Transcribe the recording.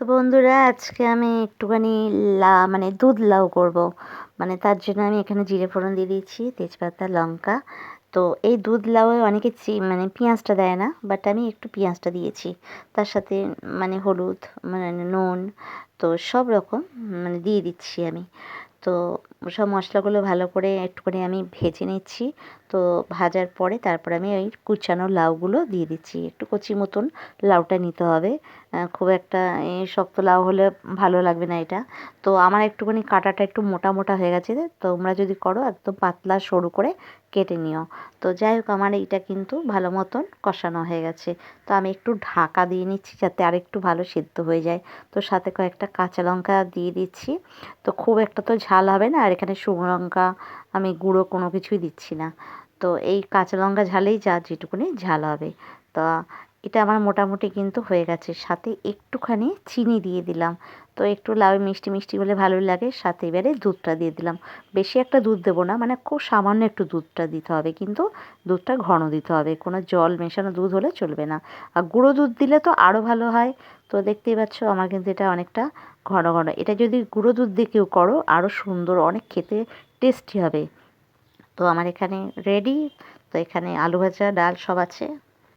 তো বন্ধুরা, আজকে আমি একটুখানি লা মানে দুধ লাউ করব। মানে তার জন্য আমি এখানে জিরে ফোড়ন দিয়ে দিয়েছি, তেজপাতা, লঙ্কা। তো এই দুধ লাউ অনেকে চি মানে পেঁয়াজটা দেয় না বাট আমি একটু পেঁয়াজটা দিয়েছি। তার সাথে মানে হলুদ মানে নুন, তো সব রকম মানে দিয়ে দিচ্ছি আমি। তো সব মশলাগুলো ভালো করে একটুখানি আমি ভেজে নিচ্ছি। তো ভাজার পরে তারপর আমি ওই কুচানো লাউগুলো দিয়ে দিচ্ছি। একটু কচি মতন লাউটা নিতে হবে। খুব একটা শক্ত লাউ হলে ভালো লাগবে না এটা। তো আমার একটুখানি কাটাটা একটু মোটা মোটা হয়ে গেছে। তোমরা যদি করো একদম পাতলা সরু করে কেটে নিও। তো যাই হোক, আমার এইটা কিন্তু ভালো মতন কষানো হয়ে গেছে। তো আমি একটু ঢাকা দিয়ে নিচ্ছি যাতে আর একটু ভালো সেদ্ধ হয়ে যায়। তো সাথে কয়েকটা কাঁচা লঙ্কা দিয়ে দিচ্ছি। তো খুব একটা তো ঝাল হবে না, আর এখানে শুকনো লঙ্কা আমি গুঁড়ো কোনো কিছুই দিচ্ছি না। তো এই কাঁচা লঙ্কা ঝালেই যা যেটুকুনি ঝাল হবে। তা এটা আমার মোটামুটি কিন্তু হয়ে গেছে। সাথে একটুখানি চিনি দিয়ে দিলাম। তো একটু লাউ, মিষ্টি মিষ্টি হলে ভালো লাগে। সাথে এবারে দুধটা দিয়ে দিলাম। বেশি একটা দুধ দেবো না মানে খুব সামান্য একটু দুধটা দিতে হবে কিন্তু দুধটা ঘন দিতে হবে। কোনো জল মেশানো দুধ হলে চলবে না। আর গুঁড়ো দুধ দিলে তো আরও ভালো হয়। তো দেখতেই পাচ্ছ আমার কিন্তু এটা অনেকটা ঘন ঘন। এটা যদি গুঁড়ো দুধ দিয়ে কেউ করো আরও সুন্দর, অনেক খেতে টেস্টি হবে। তো আমার এখানে রেডি তো এখানে আলু ভাজা, ডাল সব আছে।